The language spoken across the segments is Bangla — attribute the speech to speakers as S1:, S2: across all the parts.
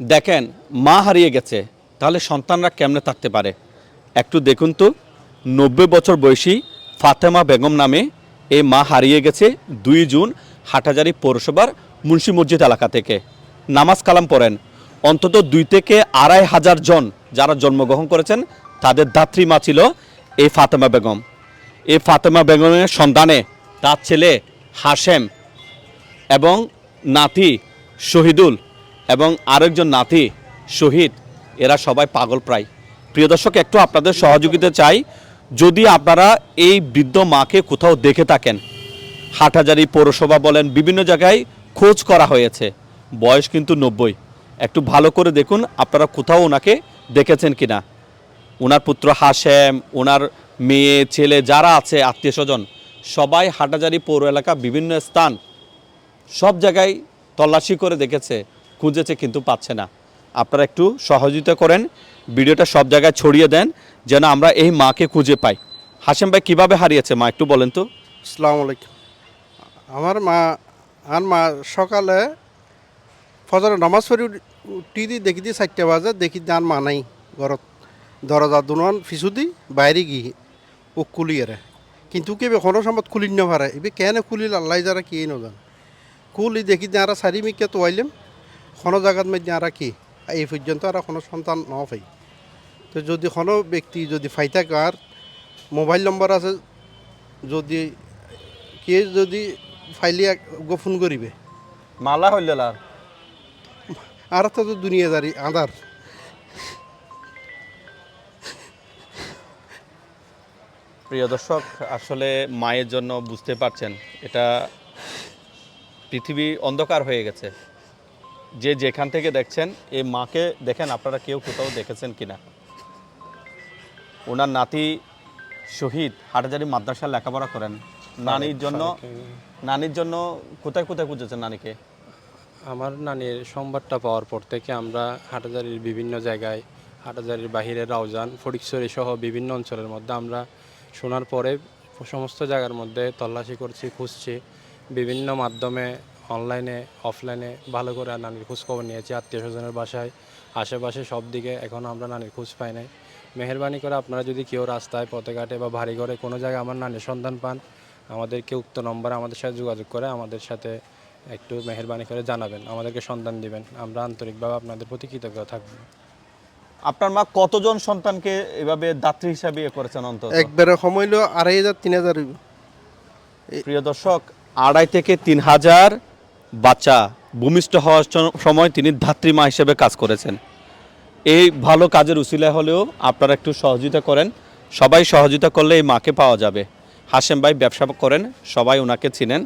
S1: দেখেন, মা হারিয়ে গেছে, তাহলে সন্তানরা কেমনে থাকতে পারে? একটু দেখুন তো, নব্বই বছর বয়সী ফাতেমা বেগম নামে এই মা হারিয়ে গেছে দুই জুন হাটাজারি পৌরসভার মুন্সি মসজিদ এলাকা থেকে। নামাজ কালাম পড়েন। অন্তত দুই থেকে আড়াই হাজার জন যারা জন্মগ্রহণ করেছেন, তাদের দাত্রী মা ছিল এই ফাতেমা বেগম। এই ফাতেমা বেগমের সন্তানে তার ছেলে হাশেম এবং নাতি শহীদুল এবং আরেকজন নাতি শহীদ, এরা সবাই পাগল প্রায়। প্রিয় দর্শক, একটু আপনাদের সহযোগিতা চাই। যদি আপনারা এই বৃদ্ধ মাকে কোথাও দেখে থাকেন, হাটহাজারি পৌরসভা বলেন, বিভিন্ন জায়গায় খোঁজ করা হয়েছে, বয়স কিন্তু নব্বই। একটু ভালো করে দেখুন, আপনারা কোথাও ওনাকে দেখেছেন কিনা। ওনার পুত্র হাশেম, ওনার মেয়ে, ছেলে যারা আছে, আত্মীয় স্বজন, সবাই হাটাজারি পৌর এলাকা বিভিন্ন স্থান সব জায়গায় তল্লাশি করে দেখেছে। খুঁজেছে কিন্তু পাচ্ছে না। আপনারা একটু সহযোগিতা করেন, ভিডিওটা সব জায়গায় ছড়িয়ে দেন, যেন আমরা এই মাকে খুঁজে পাই। হাসেম ভাই কীভাবে হারিয়েছে মা, একটু বলেন তো।
S2: আসসালামু আলাইকুম। আমার মা আর মা সকালে ফজরের নামাজ পড়ি উঠি দি দেখি দি চারটে বাজে, দেখি দি আর মা নাই ঘরত দরজা দুনান ফিসু দি বাইরে গিয়ে ও কুলিয়ারে কিন্তু কে কোনো সময় খুলি না পারে এবে কেন কুলিল আল্লাহ যারা কি নজান। কুলি দেখি দি আর চারি মিকে তো আইলাম কোনো জায়গাত মধ্যে আর কি? এই পর্যন্ত আর কোনো সন্তান ন পাই তো যদি কোনো ব্যক্তি যদি ফাইতাক আর মোবাইল নম্বর আছে যদি কে যদি ফাইলিয়া গোপন করিবে
S1: মালা হইল আর
S2: আর তো দুনিয়াদারি আদার
S1: প্রিয় দর্শক আসলে মায়ের জন্য বুঝতে পারছেন এটা পৃথিবী অন্ধকার হয়ে গেছে। যে যেখান থেকে দেখছেন এই মাকে দেখেন আপনারা কেউ কোথাও দেখেছেন কিনা। ওনার নাতি শহীদ হাটাজারি মাদ্রাসায় লেখাপড়া করেন। নানির জন্য নানির জন্য কোথায় কোথায় খুঁজেছেন নানিকে?
S3: আমার নানির সংবাদটা পাওয়ার পর থেকে আমরা হাটাজারির বিভিন্ন জায়গায় হাটাজারির বাহিরে রাউজান ফটিকছড়ি সহ বিভিন্ন অঞ্চলের মধ্যে আমরা শোনার পরে সমস্ত জায়গার মধ্যে তল্লাশি করছি খুঁজছি বিভিন্ন মাধ্যমে অনলাইনে অফলাইনে ভালো করে নানির খোঁজ খবর নিয়েছি আত্মীয় স্বজনের বাসায় আশেপাশে সব দিকে এখন আমরা নানির খোঁজ পাই নাই। মেহরবানি করে আপনারা যদি কেউ রাস্তায় পথে ঘাটে বা ভারী ঘরে কোনো জায়গায় আমার নানির সন্ধান পান আমাদেরকে উক্ত নম্বরে আমাদের সাথে যোগাযোগ করে আমাদের সাথে একটু মেহরবানি করে জানাবেন আমাদেরকে সন্ধান দিবেন। আমরা আন্তরিকভাবে আপনাদের প্রতি কৃতজ্ঞ থাকব।
S1: আপনার মা কতজন সন্তানকে এভাবে দাত্রী হিসাবে ইয়ে করেছেন অন্তত?
S2: একবারে সময় হলো আড়াই হাজার তিন হাজার।
S1: প্রিয় দর্শক আড়াই থেকে তিন হাজার বাচ্চা ভূমিষ্ঠ হওয়ার সময় তিনি ধাত্রীমা হিসেবে কাজ করেছেন। এই ভালো কাজের উসিলা হলেও আপনারা একটু সহযোগিতা করেন। সবাই সহযোগিতা করলে এই মাকে পাওয়া যাবে। হাসেম ভাই ব্যবসা করেন, সবাই ওনাকে চিনেন।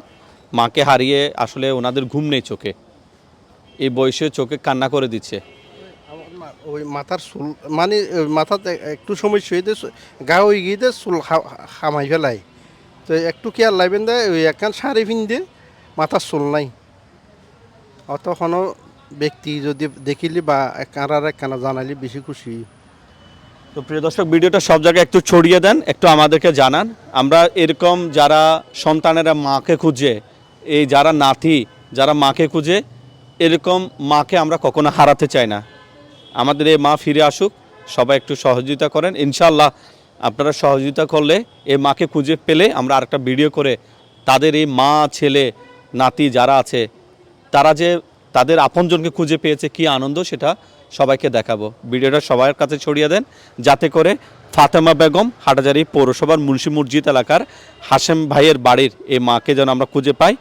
S1: মাকে হারিয়ে আসলে ওনাদের ঘুম নেই চোখে। এই বয়সে চোখে কান্না করে দিচ্ছে।
S2: ওই মাথার চুল মানে ওই মাথাতে একটু সময় শুয়ে দিয়ে গা হয়ে গিয়ে দিয়ে চুল খামাই ফেলাই তো একটু কেয়ার লাগবেন দে ওই একখান শাড়ি পিন দিয়ে মাথার চুল নাই। অত কোনো ব্যক্তি যদি দেখিলি বা কারার একখানা জানালি বেশি খুশি।
S1: তো প্রিয় দর্শক, ভিডিওটা সব জায়গায় একটু ছড়িয়ে দেন, একটু আমাদেরকে জানান। আমরা এরকম যারা সন্তানেরা মাকে খুঁজে, এই যারা নাতি যারা মাকে খুঁজে, এরকম মাকে আমরা কখনো হারাতে চাই না। আমাদের এই মা ফিরে আসুক, সবাই একটু সহযোগিতা করেন। ইনশাল্লাহ আপনারা সহযোগিতা করলে এই মাকে খুঁজে পেলে আমরা আরেকটা ভিডিও করে তাদের এই মা, ছেলে, নাতি যারা আছে তারা যে তাদের আপনজনকে খুঁজে পেয়েছে, কি আনন্দ সেটা সবাইকে দেখাবো। ভিডিওটা সবার কাছে ছড়িয়ে দেন, যাতে করে ফাতেমা বেগম হাটাজারি পৌরসভার মুন্সি মসজিদ এলাকার হাসেম ভাইয়ের বাড়ির এই মাকে যেন আমরা খুঁজে পাই,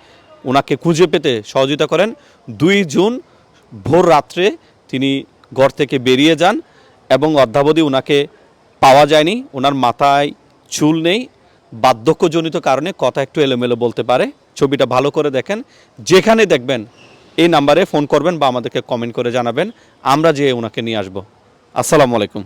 S1: ওনাকে খুঁজে পেতে সহযোগিতা করেন। দুই জুন ভোর রাত্রে তিনি ঘর থেকে বেরিয়ে যান এবং অদ্যাবধি ওনাকে পাওয়া যায়নি। ওনার মাথায় চুল নেই, বার্ধক্যজনিত কারণে কথা একটু এলোমেলো বলতে পারে। ছবিটা ভালো করে দেখেন, যেখানে দেখবেন এই নাম্বারে ফোন করবেন বা আমাদেরকে কমেন্ট করে জানাবেন। আমরা যেয়ে ওনাকে নিয়ে আসব। আসসালামু আলাইকুম।